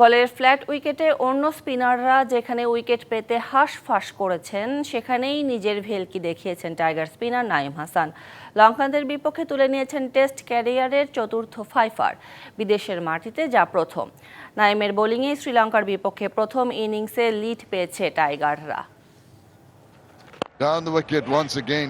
গলের flat উইকেটে অন্য স্পিনাররা যেখানে উইকেট পেতে হাঁসফাঁস করেছেন, সেখানেই নিজের ভেলকি দেখিয়েছেন টাইগার স্পিনার নাইম হাসান লঙ্কানদের বিপক্ষে তুলে নিয়েছেন টেস্ট ক্যারিয়ারের চতুর্থ ফাইফার, বিদেশের মাটিতে যা প্রথম নাইমের বোলিংয়ে শ্রীলঙ্কার বিপক্ষে প্রথম ইনিংসে লিড পেয়েছে টাইগাররা Down the wicket once again.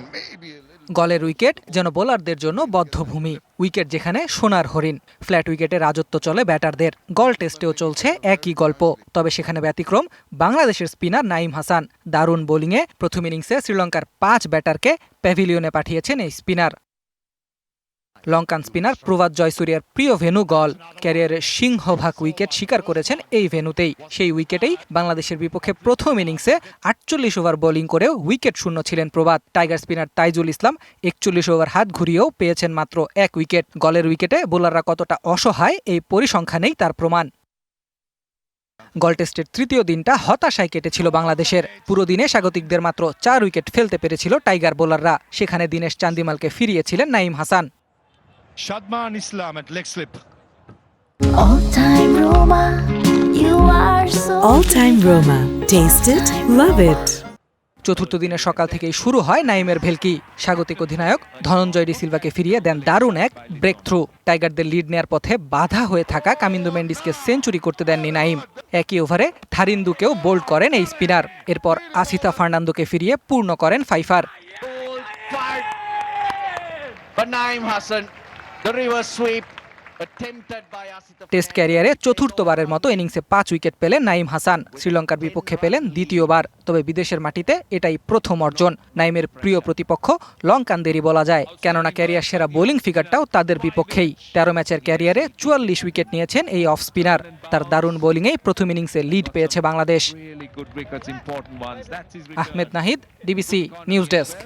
গলের উইকেট যেন বোলারদের জন্য বদ্ধভূমি। উইকেট যেখানে সোনার হরিণ। ফ্ল্যাট উইকেটে রাজত্ব চলে ব্যাটারদের। গল টেস্টেও চলছে একই গল্প। তবে সেখানে ব্যতিক্রম বাংলাদেশের স্পিনার নাইম হাসান। দারুণ বোলিংয়ে প্রথম ইনিংসে শ্রীলঙ্কার পাঁচ ব্যাটারকে প্যাভিলিয়নে পাঠিয়েছেন এই স্পিনার। লঙ্কান স্পিনার প্রভাত জয়সুরিয়ার প্রিয় ভেনু গল। ক্যারিয়ারের সিংহভাগ উইকেট শিকার করেছেন এই ভেনুতেই। সেই উইকেটেই বাংলাদেশের বিপক্ষে প্রথম ইনিংসে আটচল্লিশ ওভার বোলিং করেও উইকেট শূন্য ছিলেন প্রভাত। টাইগার স্পিনার তাইজুল ইসলাম একচল্লিশ ওভার হাত ঘুরিয়েও পেয়েছেন মাত্র এক উইকেট। গলের উইকেটে বোলাররা কতটা অসহায় এই পরিসংখ্যানেই তার প্রমাণ। গল টেস্টের তৃতীয় দিনটা হতাশায় কেটেছিল বাংলাদেশের। পুরো দিনে স্বাগতিকদের মাত্র চার উইকেট ফেলতে পেরেছিল টাইগার বোলাররা। সেখানে Dinesh চান্দিমালকে ফিরিয়েছিলেন Naim Hasan. Shadman Islam at leg slip. All time Roma, you are so All time Roma. Taste it, love it. চতুর্থ দিনের সকাল থেকেই শুরু হয় নাইমের ভেলকি স্বাগতিক অধিনায়ক ধনঞ্জয় ডি সিলভাকে ফিরিয়ে দেন দারুণ এক ব্রেক থ্রু টাইগারদের লিড নেয়ার পথে বাধা হয়ে থাকা কামিন্দু মেন্ডিসকে সেঞ্চুরি করতে দেননি নাইম একই ওভারে থারিন্দুকেও বোল্ড করেন এই স্পিনার এরপর আসিতা ফার্নান্দোকে ফিরিয়ে পূর্ণ করেন fifer fired. But Naim Hassan, test ক্যারিয়ারে চতুর্থবারের মতো ইনিংসে পাঁচ উইকেট পেলেন নাইম হাসান। শ্রীলঙ্কার বিপক্ষে পেলেন দ্বিতীয়বার তবে বিদেশের মাটিতে এটাই প্রথম অর্জন। নাইমের প্রিয় প্রতিপক্ষ লঙ্কানদেরই বলা যায় কেননা ক্যারিয়ার সেরা বোলিং ফিগারটাও তাদের বিপক্ষেই। তেরো ম্যাচের ক্যারিয়ারে চুয়াল্লিশ উইকেট নিয়েছেন এই অফ স্পিনার। তার দারুণ বোলিংয়েই প্রথম ইনিংসে লিড পেয়েছে Bangladesh. Ahmed Nahid DBC news desk.